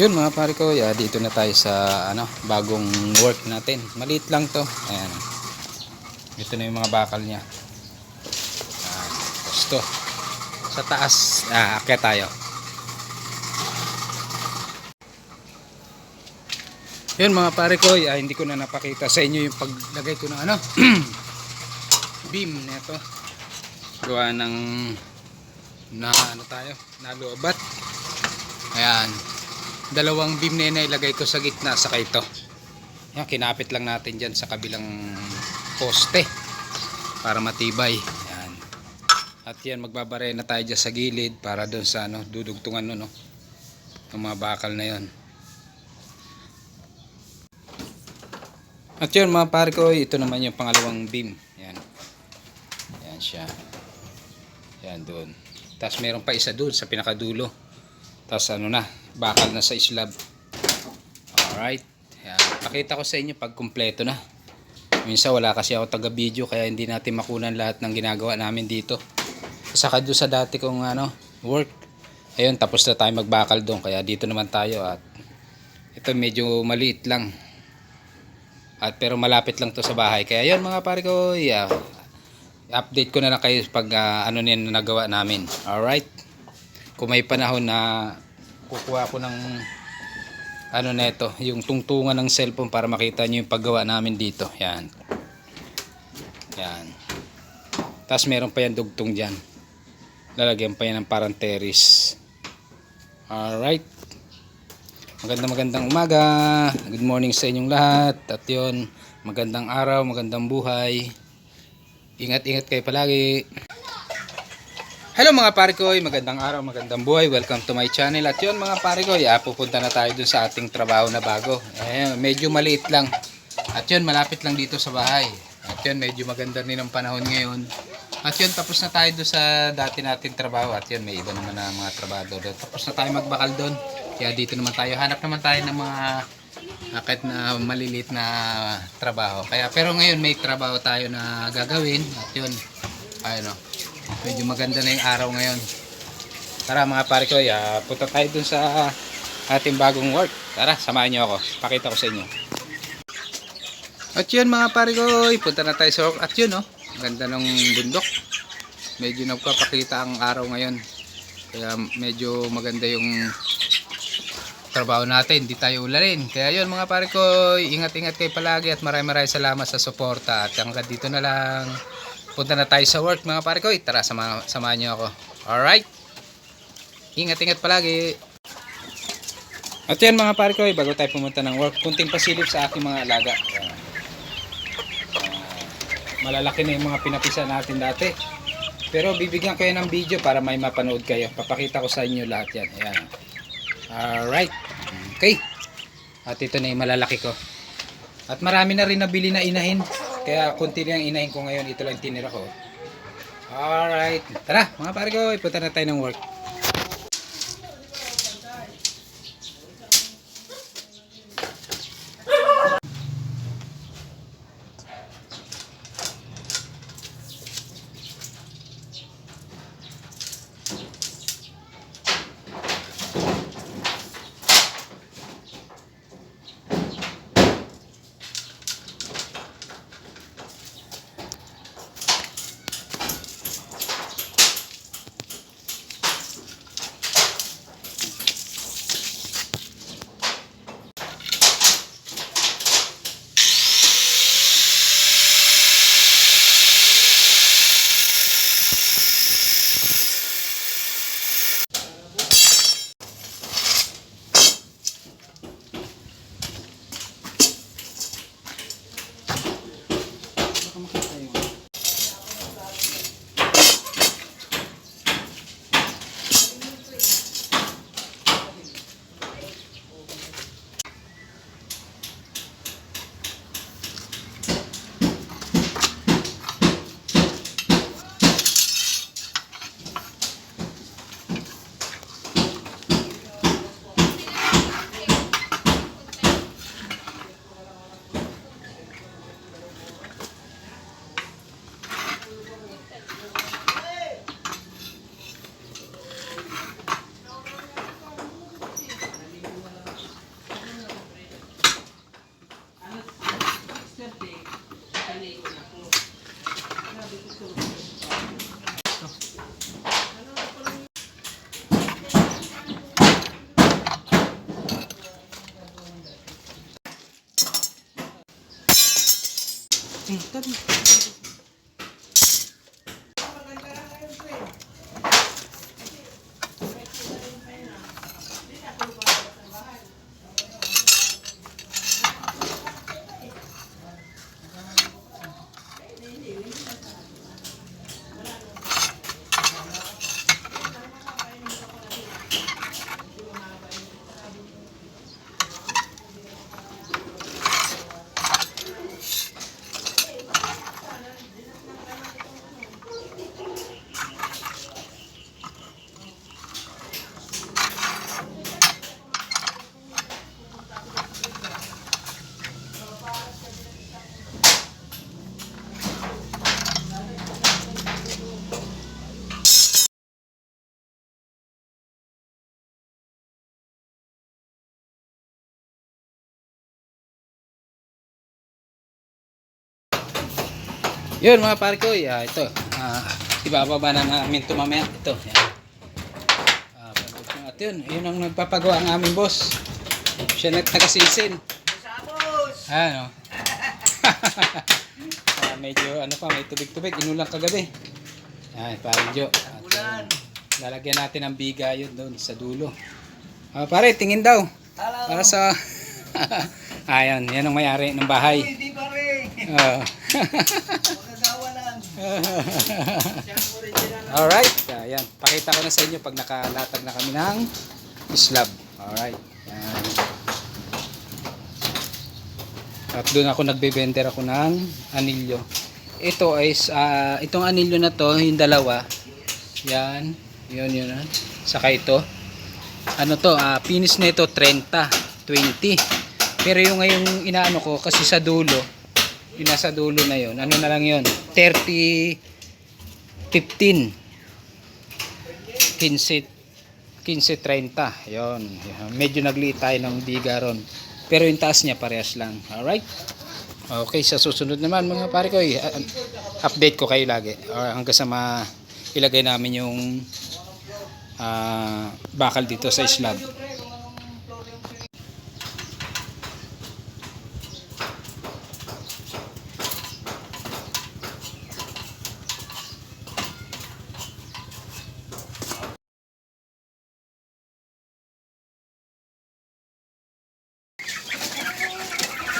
Yun mga pare ko, yeah, dito na tayo sa ano, bagong work natin. Maliit lang to. Ayan. Ito na yung mga bakal niya. Ayan. Tapos to. Sa taas, ah, akyat tayo. Yun mga pare ko, yeah, hindi ko na napakita sa inyo yung paglagay ko ng ano, beam nito. Gawa ng na ano tayo, nalubat. Ayan dalawang beam na yun ilagay ko sa gitna sa ito. Yan kinapit lang natin dyan sa kabilang poste para matibay. Yan. At yan magbabare na tayo dyan sa gilid para doon sa ano dudugtungan no, no? Ng mga bakal na yon at yun mga pare ko ito naman yung pangalawang beam. Yan. Yan siya. Yan doon tapos meron pa isa doon sa pinakadulo. Tapos ano na, bakal na sa slab. Alright. Yan. Pakita ko sa inyo pag kumpleto na. Minsan wala kasi ako taga video kaya hindi natin makunan lahat ng ginagawa namin dito. Saka doon sa dati kong ano, work. Ayun, tapos na tayo magbakal doon kaya dito naman tayo at ito medyo maliit lang. At pero malapit lang to sa bahay. Kaya yun mga pare ko, yeah. Update ko na lang kayo pag ah, ano na nagawa namin. Alright kung may panahon na kukuha ko ng ano neto, yung tungtungan ng cellphone para makita nyo yung paggawa namin dito. Yan. Yan. Tapos meron pa yan dugtong dyan. Lalagyan pa yan ng parang terrace. Alright. Magandang magandang umaga. Good morning sa inyong lahat. At yun, magandang araw, magandang buhay. Ingat-ingat kayo palagi. Hello mga pare ko, magandang araw, magandang buhay. Welcome to my channel. At yun mga pare ko, yeah, pupunta na tayo dun sa ating trabaho na bago. Ayan, medyo maliit lang. At yun, malapit lang dito sa bahay. At yun, medyo maganda rin ang panahon ngayon. At yun, tapos na tayo dun sa dati nating trabaho. At yun, may iba naman na mga trabador. doon. Tapos na tayo magbakal doon. Kaya dito naman tayo, hanap naman tayo ng mga ah, kahit na maliliit na trabaho. Kaya pero ngayon may trabaho tayo na gagawin. At yun, ayun o. Medyo maganda na yung araw ngayon. Tara mga pare ko, ya, punta tayo dun sa ating bagong work. Tara, samahan niyo ako. Pakita ko sa inyo. At yun mga pare ko, punta na tayo sa work. At yun oh, ganda ng bundok. Medyo nagpapakita ang araw ngayon. Kaya medyo maganda yung trabaho natin, hindi tayo ularin. Kaya yun mga pare ko, ingat-ingat kayo palagi at maraming maraming salamat sa suporta. At hanggang dito na lang. Punta na tayo sa work mga pare ko. Tara, sama, samahan niyo ako. Alright? Ingat-ingat palagi. At yan mga pare ko, bago tayo pumunta ng work, kunting pasilip sa aking mga alaga. Ah, malalaki na yung mga pinapisa natin dati. Pero bibigyan ko yan ng video para may mapanood kayo. Papakita ko sa inyo lahat yan. Ayan. Alright. Okay. At ito na yung malalaki ko. At marami na rin nabili na inahin. Kaya kunti lang inahin ko ngayon. Ito lang tinira ko. Alright. Tara mga pare ko. Ipunta na tayo ng work. 네, 응, 떨어 Yun mga pare ko, ah, ito. Ah, ibababa na namin ito mamaya. Ito. Yan. Ah, pagod yung at yun. Yun ang nagpapagawa ang aming boss. Siya nag tagasisin. Ano? ah, medyo ano pa, may tubig-tubig. Inulang kagabi. Yan, pare Jo. At, yun, lalagyan natin ng biga yun doon sa dulo. Ah, pare, tingin daw. Para sa... Ayan, yan ang may-ari ng bahay. Hindi pa rin. Ah. Magagawa lang. Siyang original. Alright, ayan. Pakita ko na sa inyo pag nakalatag na kami ng slab. Alright. Ayan. At doon ako nagbebenter ako ng anilyo. Ito ay ah, itong anilyo na to, yung dalawa. Yan. Yun yun. ah. Saka ito. Ano to, ah, finish na ito 30, 20. Pero yung ngayong inaano ko kasi sa dulo, yung nasa dulo na yun, ano na lang yun, 30, 15 15 15.30 yon medyo nagliit tayo ng biga ron. Pero yung taas niya parehas lang. Alright? Okay sa susunod naman mga pare ko uh, update ko kayo lagi. Hanggang sa ilagay namin yung ah, bakal dito sa slab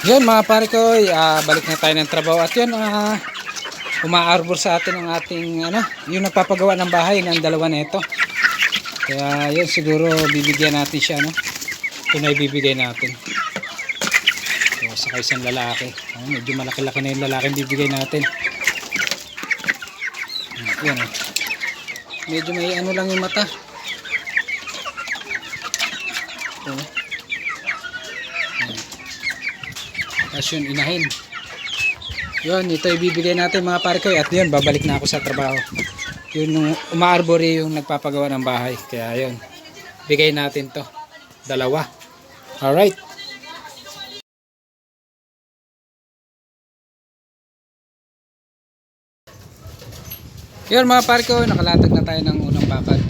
Yun mga pare ko, ah, balik na tayo ng trabaho at yun, ah, umaarbor sa atin ang ating ano, yung nagpapagawa ng bahay ng dalawa na ito. Kaya yun siguro bibigyan natin siya no. Ito na ibibigay natin. So, saka isang lalaki. Ah, medyo malaki-laki na yung lalaki bibigay natin. Ah, Yan oh. Medyo may ano lang yung mata. Oh. Tapos yun, inahin. Yun, ito ibibigay natin mga pare ko. At yun, babalik na ako sa trabaho. Yun, yung umaarbore yung nagpapagawa ng bahay. Kaya yun, bigay natin to. Dalawa. Alright. Yun mga pare ko, nakalatag na tayo ng unang bakal.